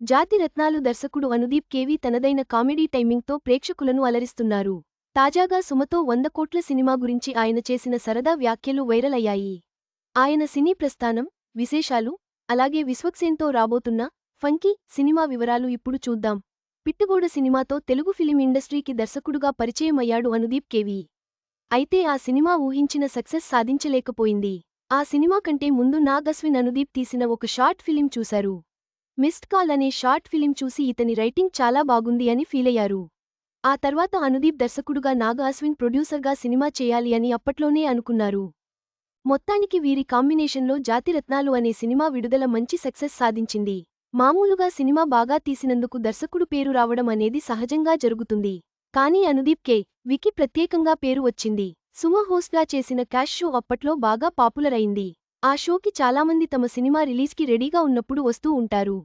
జాతి రత్నాలు దర్శకుడు అనుదీప్ కేవీ తనదైన కామెడీ టైమింగ్తో ప్రేక్షకులను అలరిస్తున్నారు. తాజాగా సుమతో వంద కోట్ల సినిమా గురించి ఆయన చేసిన సరదా వ్యాఖ్యలు వైరల్ అయ్యాయి. ఆయన సినీ ప్రస్థానం విశేషాలు అలాగే విశ్వక్సేన్తో రాబోతున్న ఫంకీ సినిమా వివరాలు ఇప్పుడు చూద్దాం. పిట్టుగోడ సినిమాతో తెలుగు ఫిలిం ఇండస్ట్రీకి దర్శకుడుగా పరిచయమయ్యాడు అనుదీప్ కేవీ. అయితే ఆ సినిమా ఊహించిన సక్సెస్ సాధించలేకపోయింది. ఆ సినిమా కంటే ముందు నాగ్ అశ్విన్ అనుదీప్ తీసిన ఒక షార్ట్ ఫిలిం చూశారు. మిస్డ్ కాల్ అనే షార్ట్ ఫిలిం చూసి ఇతని రైటింగ్ చాలా బాగుంది అని ఫీలయ్యారు ఆ తర్వాత అనుదీప్ దర్శకుడుగా నాగ అశ్విన్ ప్రొడ్యూసర్గా సినిమా చేయాలి అని అప్పట్లోనే అనుకున్నారు. మొత్తానికి వీరి కాంబినేషన్లో జాతిరత్నాలు అనే సినిమా విడుదల మంచి సక్సెస్ సాధించింది. మామూలుగా సినిమా బాగా తీసినందుకు దర్శకుడు పేరు రావడం అనేది సహజంగా జరుగుతుంది. కానీ అనుదీప్ కే వికి ప్రత్యేకంగా పేరు వచ్చింది. సుమ హోస్ట్గా చేసిన క్యాష్ షో అప్పట్లో బాగా పాపులర్ అయింది. ఆ షోకి చాలామంది తమ సినిమా రిలీజ్కి రెడీగా ఉన్నప్పుడు వస్తూ ఉంటారు.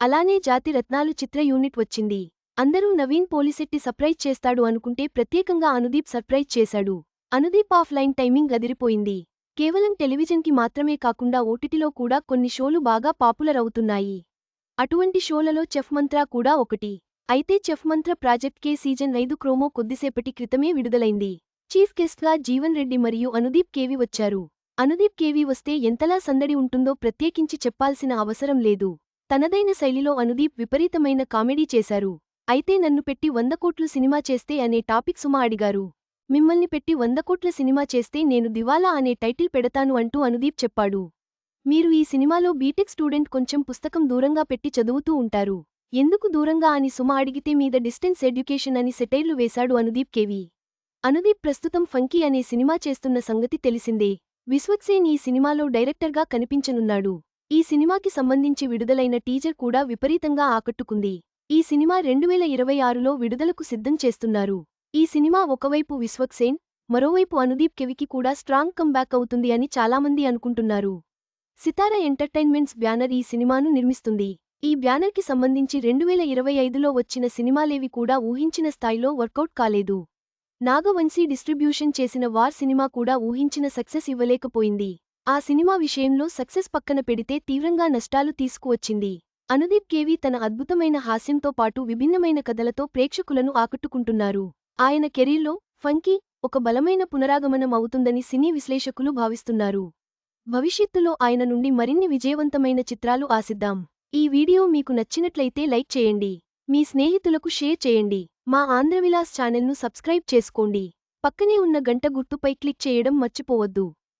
అలానే జాతి రత్నాలు చిత్ర యూనిట్ వచ్చింది. అందరూ నవీన్ పోలిసెట్టి సర్ప్రైజ్ చేస్తాడు అనుకుంటే ప్రత్యేకంగా అనుదీప్ సర్ప్రైజ్ చేశాడు. అనుదీప్ ఆఫ్ లైన్ టైమింగ్ అదిరిపోయింది. కేవలం టెలివిజన్కి మాత్రమే కాకుండా ఓటిటిలో కూడా కొన్ని షోలు బాగా పాపులర్ అవుతున్నాయి. అటువంటి షోలలో చెఫ్ మంత్రా కూడా ఒకటి. అయితే చెఫ్ మంత్ర ప్రాజెక్ట్ కే సీజన్ ఐదు క్రోమో కొద్దిసేపటి క్రితమే విడుదలైంది. చీఫ్ గెస్ట్గా జీవన్ రెడ్డి మరియు అనుదీప్ కేవి వచ్చారు. అనుదీప్ కేవి వస్తే ఎంతలా సందడి ఉంటుందో ప్రత్యేకించి చెప్పాల్సిన అవసరం లేదు. తనదైన శైలిలో అనుదీప్ విపరీతమైన కామెడీ చేశారు. అయితే నన్ను పెట్టి వంద కోట్లు సినిమా చేస్తే అనే టాపిక్ సుమ అడిగారు. మిమ్మల్ని పెట్టి వంద కోట్ల సినిమా చేస్తే నేను దివాలా అనే టైటిల్ పెడతాను అంటూ అనుదీప్ చెప్పాడు. మీరు ఈ సినిమాలో బీటెక్ స్టూడెంట్ కొంచెం పుస్తకం దూరంగా పెట్టి చదువుతూ ఉంటారు. ఎందుకు దూరంగా అని సుమ అడిగితే మీద డిస్టెన్స్ ఎడ్యుకేషన్ అని సెటైర్లు వేశాడు అనుదీప్ కేవి అనుదీప్ ప్రస్తుతం ఫంకీ అనే సినిమా చేస్తున్న సంగతి తెలిసిందే. విశ్వక్సేన్ ఈ సినిమాలో డైరెక్టర్గా కనిపించనున్నాడు. ఈ సినిమాకి సంబంధించి విడుదలైన టీజర్ కూడా విపరీతంగా ఆకట్టుకుంది. ఈ సినిమా రెండువేల ఇరవై ఆరులో విడుదలకు సిద్ధం చేస్తున్నారు. ఈ సినిమా ఒకవైపు విశ్వక్సేన్ మరోవైపు అనుదీప్ కెవికి కూడా స్ట్రాంగ్ కంబ్యాక్ అవుతుంది అని చాలామంది అనుకుంటున్నారు. సితారా ఎంటర్టైన్మెంట్స్ బ్యానర్ ఈ సినిమాను నిర్మిస్తుంది. ఈ బ్యానర్కి సంబంధించి రెండువేల ఇరవై ఐదులో వచ్చిన సినిమాలేవి కూడా ఊహించిన స్థాయిలో వర్కౌట్ కాలేదు. నాగవంశీ డిస్ట్రిబ్యూషన్ చేసిన వార్ సినిమా కూడా ఊహించిన సక్సెస్ ఇవ్వలేకపోయింది. ఆ సినిమా విషయంలో సక్సెస్ పక్కన పెడితే తీవ్రంగా నష్టాలు తీసుకువచ్చింది. అనుదీప్ కేవి తన అద్భుతమైన హాస్యంతో పాటు విభిన్నమైన కథలతో ప్రేక్షకులను ఆకట్టుకుంటున్నారు. ఆయన కెరీర్లో ఫంకీ ఒక బలమైన పునరాగమనం అవుతుందని సినీ విశ్లేషకులు భావిస్తున్నారు. భవిష్యత్తులో ఆయన నుండి మరిన్ని విజయవంతమైన చిత్రాలు ఆశిద్దాం. ఈ వీడియో మీకు నచ్చినట్లయితే లైక్ చేయండి. మీ స్నేహితులకు షేర్ చేయండి. మా ఆంధ్రవిలాస్ ఛానల్ను సబ్స్క్రైబ్ చేసుకోండి. పక్కనే ఉన్న గంట గుర్తుపై క్లిక్ చేయడం మర్చిపోవద్దు.